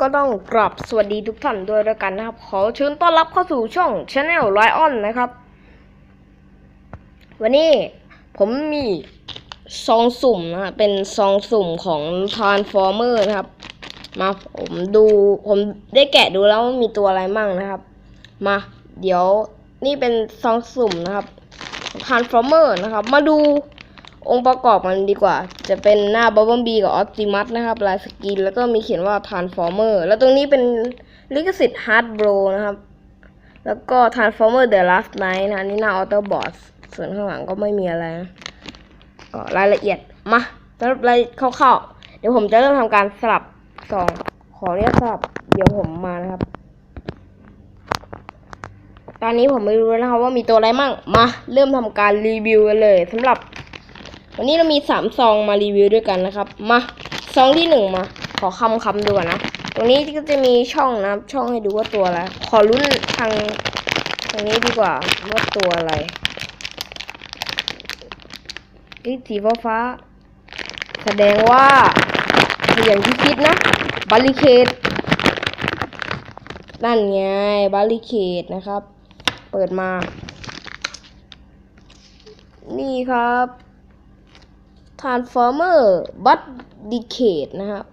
ก็ต้องกราบสวัสดีทุกท่านด้วยแล้วกันนะครับ ขอเชิญต้อนรับเข้าสู่ช่อง Channel Lion นะครับ วันนี้ผมมีซองสุ่มนะฮะเป็นซองสุ่มของ Transformer นะครับ มาผมดูผมได้แกะดูแล้วมีตัวอะไรมั่งนะครับ มาเดี๋ยวนี่เป็นซองสุ่มนะครับ Transformer นะครับ มาดู องค์ประกอบมันดีกว่า จะเป็นหน้า Bumblebee กับ Optimus นะครับลายสกิน แล้วก็มีเขียนว่า Transformer แล้วตรงนี้เป็นลิขสิทธิ์ Hard Bro นะครับ แล้วก็ Transformer The Last Night นะนี่หน้า Autobot ส่วนข้างหลังก็ไม่มีอะไรนะก็รายละเอียดมาสำหรับรายคร่าวๆเดี๋ยวผมจะเริ่มทำการสลับซองขอเรียกสลับเดี๋ยวผมมานะครับ ตอนนี้ผมไม่รู้นะครับว่ามีตัวอะไรมั่งมาเริ่มทำการรีวิวกันเลยสำหรับ วันนี้เรามีสามซองมารีวิวด้วยกันนะครับ มาซองที่หนึ่งมา ขอคำคำดูก่อนนะตรงนี้ก็จะมีช่องนะช่องให้ดูว่าตัวอะไร ขอรุ่นทางทางนี้ดีกว่าว่าตัวอะไรนี่สีฟ้าฟ้า แสดงว่าอย่างที่คิดนะบาริเคดนั่นไงบาริเคดนะครับ เปิดมา นี่ครับ Transformer b u d d i c a t e นะครับ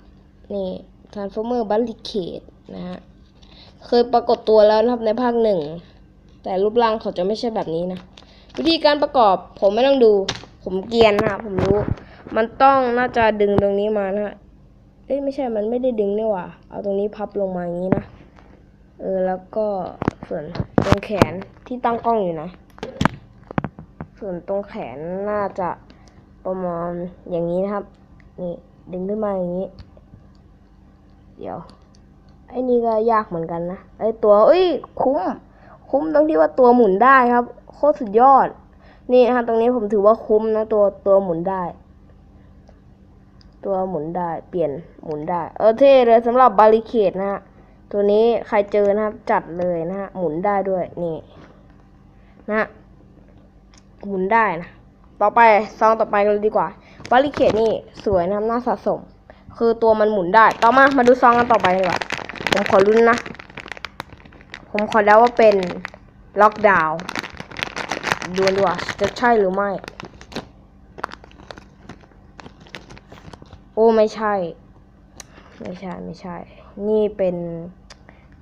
นี่ Transformer b u d d i c a t e นะฮะ เคยปรากฏตัวแล้วนะครับในภาคหนึ่ง แต่รูปร่างเขาจะไม่ใช่แบบนี้นะ วิธีการประกอบผมไม่ต้องดู ผมเกียนนะครับผมรู้ มันต้องน่าจะดึงตรงนี้มานะฮะ เอ้ยไม่ใช่ มันไม่ได้ดึงนี่หว่า เอาตรงนี้พับลงมาอย่างนี้นะ เออแล้วก็ส่วนตรงแขนที่ตั้งกล้องอยู่นะ ส่วนตรงแขนน่าจะ ประมาณอย่างนี้นะครับ นี่ดึงขึ้นมาอย่างนี้ เดี๋ยว ไอ้นี่ก็ยากเหมือนกันนะ ไอ้ตัวเอ้ย คุ้ม คุ้มตรงที่ว่าตัวหมุนได้ครับ โคตรสุดยอด นี่นะตรงนี้ผมถือว่าคุ้มนะตัวตัวหมุนได้ ตัวหมุนได้ เปลี่ยนหมุนได้ เออเท่เลยสำหรับบาริเคดนะฮะ ตัวนี้ใครเจอนะครับ จัดเลยนะฮะ หมุนได้ด้วย นี่ นะหมุนได้นะ ต่อไปซองต่อไปกันเลยดีกว่าบาริเคดนี่สวยนะครับน่าสะสม คือตัวมันหมุนได้ ต่อมามาดูซองกันต่อไปดีกว่าผมขอรุ่นนะ ผมขอแล้วว่าเป็นล็อกดาวน์ดูดีกว่าจะใช่หรือไม่ โอ้ไม่ใช่ ไม่ใช่ไม่ใช่ นี่เป็น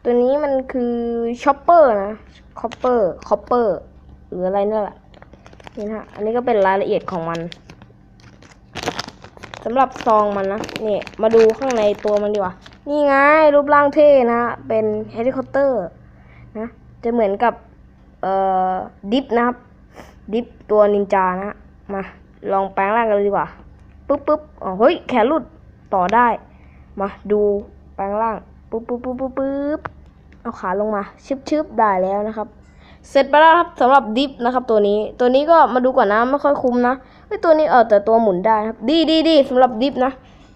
ตัวนี้มันคือช็อปเปอร์นะคอปเปอร์คอปเปอร์หรืออะไรนั่นแหละ นี่นะฮะอันนี้ก็เป็นรายละเอียดของมันสำหรับซองมันนะนี่มาดูข้างในตัวมันดีกว่า นี่ไงรูปร่างเท่นะ เป็นเฮลิคอปเตอร์นะจะเหมือนกับเอ่อดิฟนะครับ ดิฟตัวนินจานะมาลองแปลงร่างกันเลยดีกว่าปึ๊บปึ๊บอ๋อเฮ้ยแขนหลุดต่อได้ มาดูแปลงร่างปึ๊บปึ๊บปึ๊บปึ๊บปึ๊บเอาขาลงมาชึบชึบได้แล้วนะครับ เสร็จไปแล้วครับสำหรับดิฟนะครับตัวนี้ตัวนี้ก็มาดูก่อนนะไม่ค่อยคุ้มนะไอตัวนี้เออแต่ตัวหมุนได้ครับดีดีดีสำหรับดิฟนะ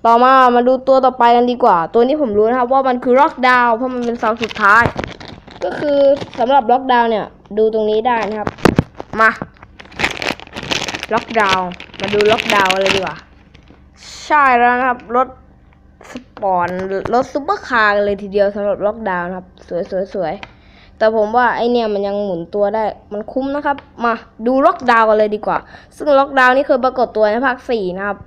ต่อมามาดูตัวต่อไปกันดีกว่า ตัวนี้ผมรู้นะครับว่ามันคือล็อกดาวเพราะมันเป็นซองสุดท้าย ก็คือสำหรับล็อกดาวเนี่ยดูตรงนี้ได้นะครับ มาล็อกดาวมาดูล็อกดาวอะไรดีกว่าใช่แล้วนะครับรถสปอร์ตรถซุปเปอร์คาร์เลยทีเดียวสำหรับล็อกดาวนะครับ สวยสวยสวย แต่ผมว่าไอเนี่ยมันยังหมุนตัวได้ มันคุ้มนะครับ มาดูล็อกดาวน์กันเลยดีกว่า ซึ่งล็อกดาวน์นี่เคยปรากฏตัวในภาคสี่นะครับ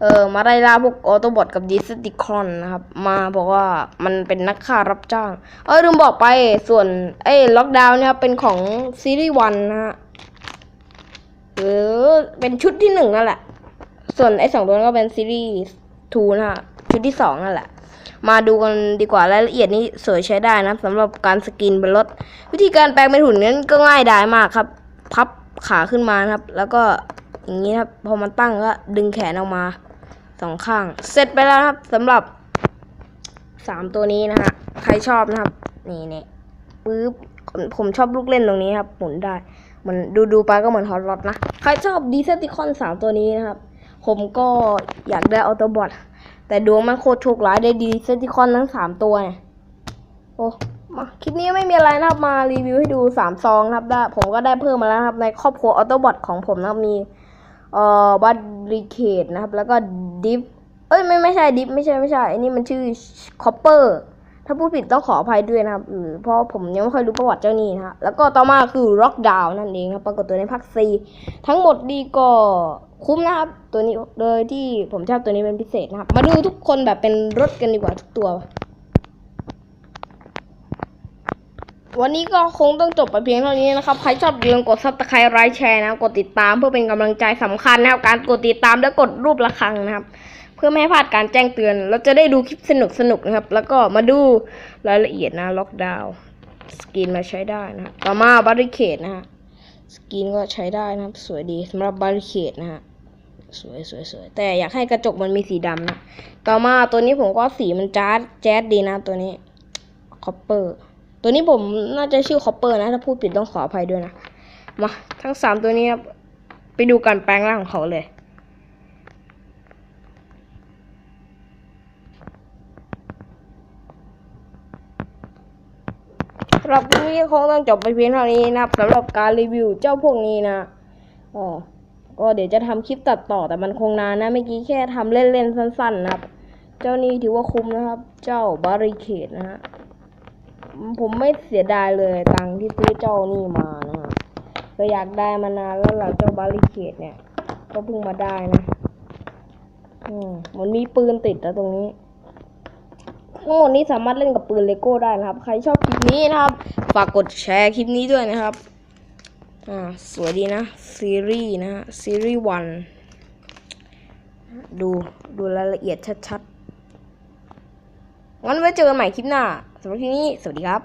เออมาไล่ล่าพวกออโตบอทกับดิสติคอนนะครับ มาบอกว่ามันเป็นนักฆ่ารับจ้าง เออลืมบอกไปส่วนไอ้ล็อกดาวน์เนี่ยครับเป็นของซีรีส์วันนะฮะหรือเป็นชุดที่หนึ่งนั่นแหละ ส่วนไอ้สองตัวนั้นก็เป็นซีรีส์ทูนะฮะชุดที่สองนั่นแหละ มาดูกันดีกว่ารายละเอียดนี่สวยใช้ได้นะสำหรับการสกินบนรถ วิธีการแปลงเป็นหุ่นนั้นก็ง่ายดายมากครับ พับขาขึ้นมานะครับ แล้วก็อย่างนี้ครับพอมันตั้งก็ดึงแขนออกมาสองข้าง เสร็จไปแล้วครับสำหรับสามตัวนี้นะฮะใครชอบนะครับ นี่นี่ปึ๊บผมชอบลูกเล่นตรงนี้ครับ หมุนได้มันดูดูไปก็เหมือนฮอตรอดนะ ใครชอบดีเซติคอนสามตัวนี้นะครับ ผมก็อยากได้ออโตบอท แต่ดวงมันโคตรโชคร้ายได้ดีเซติคอนทั้งสามตัวเนี่ยโอ้มาคลิปนี้ไม่มีอะไรนะครับมารีวิวให้ดูสามซองครับได้ผมก็ได้เพิ่มมาแล้วครับในครอบครัวออโตบอทของผมนะครับมีเอ่อบัตริเคดนะครับ แล้วก็ดิฟเอ้ยไม่ไม่ใช่ดิฟไม่ใช่ไม่ใช่อันนี้มันชื่อคอปเปอร์ถ้าพูดผิดต้องขออภัยด้วยนะครับอือเพราะผมยังไม่ค่อยรู้ประวัติเจ้านี่นะฮะแล้วก็ต่อมาคือ Rock Down นั่นเองครับปรากฏตัวในภาค C ทั้งหมดนี่ก็ คุ้มนะครับ ตัวนี้โดยที่ผมชอบตัวนี้เป็นพิเศษนะครับ มาดูทุกคนแบบเป็นรถกันดีกว่าทุกตัว วันนี้ก็คงต้องจบไปเพียงเท่านี้นะครับ ใครชอบอย่าลืมกดซับสไครต์ไลค์แชร์นะครับกดติดตามเพื่อเป็นกำลังใจสำคัญนะครับการกดติดตามและกดรูประฆังนะครับ เพื่อไม่ให้พลาดการแจ้งเตือน เราจะได้ดูคลิปสนุกสนุกนะครับ แล้วก็มาดูรายละเอียดนะล็อกดาวน์สกินมาใช้ได้นะครับต่อมาบาริเคดนะฮะสกินก็ใช้ได้นะครับ สวยดีสำหรับบาริเคดนะฮะ สวยสวยสวยแต่อยากให้กระจกมันมีสีดำนะต่อมาตัวนี้ผมก็สีมันจ๊าดแจ๊ดดีนะตัวนี้คอปเปอร์ตัวนี้ผมน่าจะชื่อคอปเปอร์นะถ้าพูดผิดต้องขออภัยด้วยนะมาทั้งสามตัวนี้ครับไปดูการแปลงร่างของเขาเลยสำหรับคลิปนี้คงต้องจบไปเพียงเท่านี้นะครับสำหรับการรีวิวเจ้าพวกนี้นะอ๋อ ก็เดี๋ยวจะทำคลิปตัดต่อแต่มันคงนานนะเมื่อกี้แค่ทำเล่นๆสั้น ๆ นะครับ เจ้านี้ถือว่าคุ้มนะครับ เจ้าบาริเคดนะฮะผมไม่เสียดายเลยตังค์ที่ซื้อเจ้านี่มานะฮะก็อยากได้มานานแล้วล่ะเจ้าบาริเคดเนี่ย ก็เพิ่งมาได้นะอืมมันมีปืนติดนะตรงนี้ทั้งหมดนี้สามารถเล่นกับปืนเลโก้ได้นะครับ ใครชอบคลิปนี้นะครับ ฝากกดแชร์คลิปนี้ด้วยนะครับ อ่าสวยดีนะซีรีส์นะฮะซีรีส์วันดูดูรายละเอียดชัดๆงั้นไว้เจอกันใหม่คลิปหน้าสำหรับที่นี้ สวัสดีครับ